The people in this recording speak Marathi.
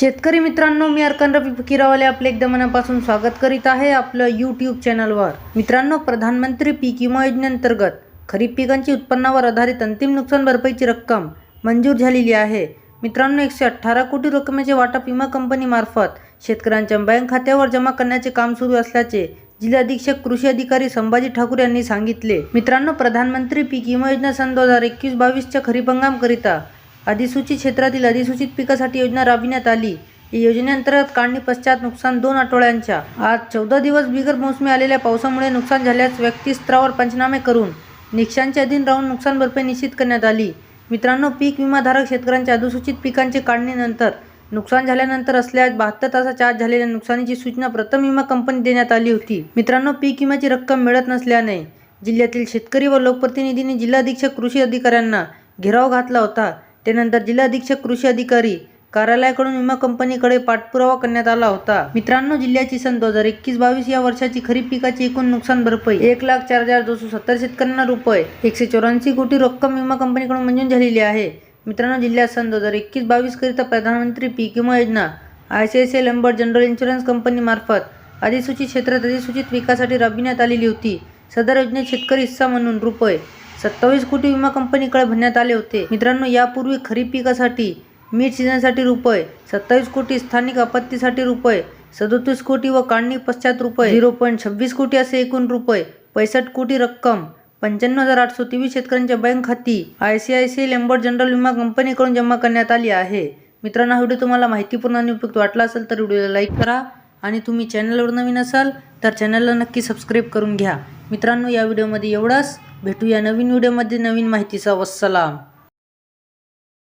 शेतकरी मित्रांनो मी अर्कन रवी फकीरावाले आपले एकदा मनापासून स्वागत करीत आहे आपलं यूट्यूब चॅनलवर मित्रांनो प्रधानमंत्री पीक विमा योजनेअंतर्गत खरीप पिकांची उत्पन्नावर आधारित अंतिम नुकसान भरपाईची रक्कम मंजूर झालेली आहे. मित्रांनो एकशे अठ्ठारा कोटी रकमेचे वाटप विमा कंपनीमार्फत शेतकऱ्यांच्या बँक खात्यावर जमा करण्याचे काम सुरू असल्याचे जिल्हा अधीक्षक कृषी अधिकारी संभाजी ठाकूर यांनी सांगितले. मित्रांनो प्रधानमंत्री पीक विमा योजना सन दोन हजार एकवीस बावीसच्या खरीप हंगामकरिता अधिसूचित क्षेत्रातील अधिसूचित पिकासाठी योजना राबविण्यात आली. या योजनेअंतर्गत काढणी पश्चात नुकसान दोन आठवड्यांच्या. आज चौदा दिवस बिगर मोसमी आलेल्या पावसामुळे नुकसान झाल्यास व्यक्तिस्तरावर पंचनामे करून निकषांच्या अधीन राहून नुकसान भरपाई निश्चित करण्यात आली. मित्रांनो पीक विमाधारक शेतकऱ्यांच्या अधिसूचित पिकांचे काढणीनंतर नुकसान झाल्यानंतर असल्यास बहात्तर तासाच्या आत झालेल्या नुकसानीची सूचना प्रथम विमा कंपनी देण्यात आली होती. मित्रांनो पीक विम्याची रक्कम मिळत नसल्याने जिल्ह्यातील शेतकरी व लोकप्रतिनिधींनी जिल्हाधीक्षक कृषी अधिकाऱ्यांना घेराव घातला होता. त्यानंतर जिल्हा अधीक्षक कृषी अधिकारी कार्यालयाकडून विमा कंपनीकडे पाठपुरावा करण्यात आला होता. मित्रांनो जिल्ह्याची सन दोन हजार एकवीस बावीस या वर्षाची खरीप पिकाची एकूण नुकसान भरपाई एक लाख चार हजार दोनशे सत्तर शेतकऱ्यांना रुपये एकशे चौऱ्याऐंशी कोटी रक्कम विमा कंपनीकडून मंजूर झालेली आहे. मित्रांनो जिल्ह्यात सन दोन हजार एकवीस बावीस करिता प्रधानमंत्री पीक विमा योजना I C I C Lombard general insurance कंपनीमार्फत अधिसूचित क्षेत्रात अधिसूचित पिकासाठी राबविण्यात आलेली होती. सदर योजनेत शेतकरी हिस्सा म्हणून रुपये सत्तावीस कोटी विमा कंपनीकडे भरण्यात आले होते. मित्रांनो यापूर्वी खरीप पिकासाठी मीठ सीझनसाठी रुपये सत्तावीस कोटी स्थानिक आपत्तीसाठी रुपये सदोतीस कोटी व काढणी पश्चात रुपये झिरो पॉईंट छव्वीस कोटी असे एकूण रुपये पैसष्ट कोटी रक्कम पंच्याण्णव हजार आठशे तेवीस शेतकऱ्यांच्या बँक खाती I C I C Lombard general विमा कंपनीकडून जमा करण्यात आली आहे. मित्रांनो हा व्हिडिओ तुम्हाला माहितीपूर्ण आणि उपयुक्त वाटला असेल तर व्हिडिओला लाईक करा आणि तुम्ही चॅनलवर नवीन असाल तर चॅनलला नक्की सबस्क्राईब करून घ्या. मित्रांनो या व्हिडिओमध्ये एवढंच. भेटूया नवीन व्हिडिओमध्ये नवीन माहितीचा वसलाम